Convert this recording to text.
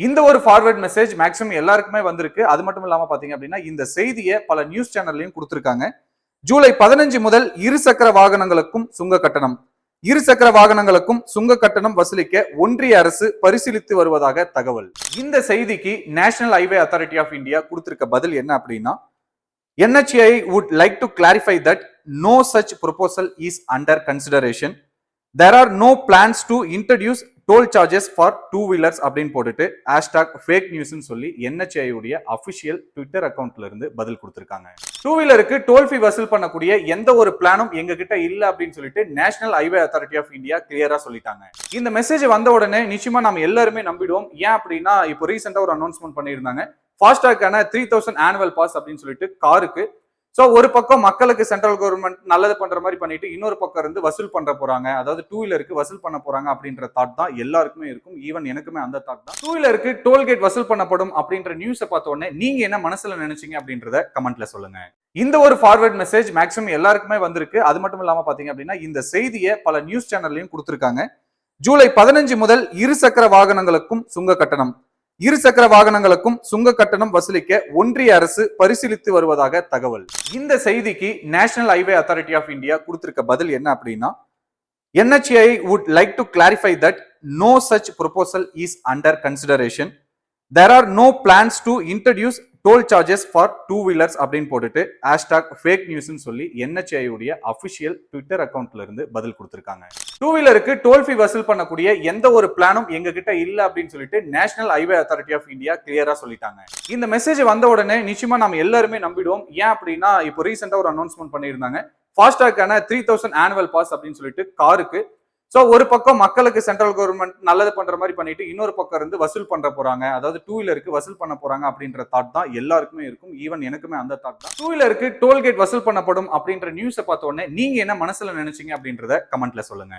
இந்த ஒரு forward message maximum எல்லாருக்குமே வந்திருக்கு. அது மட்டும் இல்லாம பார்த்தீங்க அப்படின்னா இந்த செய்தியை பல நியூஸ் சேனல்லையும் கொடுத்துருக்காங்க. ஜூலை பதினஞ்சு முதல் இருசக்கர வாகனங்களுக்கும் சுங்க கட்டணம். இருசக்கர வாகனங்களுக்கும் சுங்க கட்டணம் வசூலிக்க ஒன்றிய அரசு பரிசீலித்து வருவதாக தகவல். இந்த செய்திக்கு national highway authority of India கொடுத்திருக்க பதில் என்ன அப்படின்னா NHAI would like to clarify that no such proposal is under consideration there are no plans to introduce toll charges for two wheelers அப்படின்னு போட்டுட்டு ஹேஷ்டாக் ஃபேக் நியூஸ்னு சொல்லி NHAI அஃபிஷியல் ட்விட்டர் அக்கௌண்ட்ல இருந்து பதில் கொடுத்துருக்காங்க. டூ வீலருக்கு டோல் ஃபீ வசூல் பண்ணக்கூடிய எந்த ஒரு பிளானும் எங்க கிட்ட இல்ல அப்படின்னு சொல்லிட்டு national highway authority of India கிளியரா சொல்லிட்டாங்க. இந்த மெசேஜ் வந்த உடனே நிச்சயமா நம்ம எல்லாருமே நம்பிடுவோம். ஏன் அப்படின்னா இப்போ ரீசெண்டா ஒரு அனௌன்ஸ்மெண்ட் பண்ணியிருந்தாங்க. ஃபாஸ்டாக்கான த்ரீ தௌசண்ட் ஆனுவல் பாஸ் அப்படின்னு சொல்லிட்டு காருக்கு ஸோ ஒரு பக்கம் மக்களுக்கு சென்ட்ரல் கவர்மெண்ட் நல்லது பண்ற மாதிரி பண்ணிட்டு இன்னொரு பக்கம் இருந்து வசூல் பண்ற போறாங்க. அதாவது டூ வீலருக்கு வசூல் பண்ண போறாங்க அப்படின்ற தாட் தான் எல்லாருக்குமே இருக்கும். ஈவன் எனக்குமே அந்த தாட் தான். டூ வீலருக்கு டோல்கேட் வசூல் பண்ணப்படும் அப்படின்ற நியூஸை பார்த்த உடனே நீங்க என்ன மனசுல நினைச்சீங்க அப்படின்றத கமெண்ட்ல சொல்லுங்க. இந்த ஒரு ஃபார்வர்ட் மெசேஜ் மேக்ஸிமம் எல்லாருக்குமே வந்திருக்கு. அது மட்டும் இல்லாம பாத்தீங்க அப்படின்னா இந்த செய்தியை பல நியூஸ் சேனல்லையும் கொடுத்துருக்காங்க. ஜூலை பதினஞ்சு முதல் இருசக்கர வாகனங்களுக்கும் சுங்க கட்டணம். இருசக்கர வாகனங்களுக்கும் சுங்க கட்டணம் வசூலிக்க ஒன்றிய அரசு பரிசீலித்து வருவதாக தகவல். இந்த செய்திக்கு national highway authority of India கொடுத்திருக்க பதில் என்ன அப்படின்னா NHAI would like to clarify that no such proposal is under consideration there are no plans to introduce toll charges for two wheelers அப்படின்னு போட்டுட்டு ஹேஷ்டாக் ஃபேக் நியூஸ்னு சொல்லி என்ஹெச்ஐயுடைய அஃபிஷியல் ட்விட்டர் அக்கௌண்ட்ல இருந்து பதில் கொடுத்துருக்காங்க. டூ வீலருக்கு டோல் ஃபீ வசூல் பண்ணக்கூடிய எந்த ஒரு பிளானும் எங்க கிட்ட இல்ல அப்படின்னு சொல்லிட்டு national highway authority of India கிளியரா சொல்லிட்டாங்க. இந்த மெசேஜ் வந்த உடனே நிச்சயமா நம்ம எல்லாருமே நம்பிடுவோம். ஏன் அப்படின்னா இப்போ ரீசெண்டா ஒரு அனௌன்ஸ்மெண்ட் பண்ணியிருந்தாங்க. ஃபாஸ்டாக்கான த்ரீ தௌசண்ட் ஆனுவல் பாஸ் அப்படின்னு சொல்லிட்டு காருக்கு ஸோ ஒரு பக்கம் மக்களுக்கு சென்ட்ரல் கவர்மெண்ட் நல்லது பண்ற மாதிரி பண்ணிட்டு இன்னொரு பக்கம் இருந்து வசூல் பண்ற போறாங்க. அதாவது டூ வீலருக்கு வசூல் பண்ண போறாங்க அப்படின்ற தாட் தான் எல்லாருக்குமே இருக்கும். ஈவன் எனக்குமே அந்த தாட் தான். டூ வீலருக்கு டோல்கேட் வசூல் பண்ணப்படும் அப்படின்ற நியூஸை பார்த்த உடனே நீங்க என்ன மனசுல நினைச்சீங்க அப்படின்றத கமெண்ட்ல சொல்லுங்க.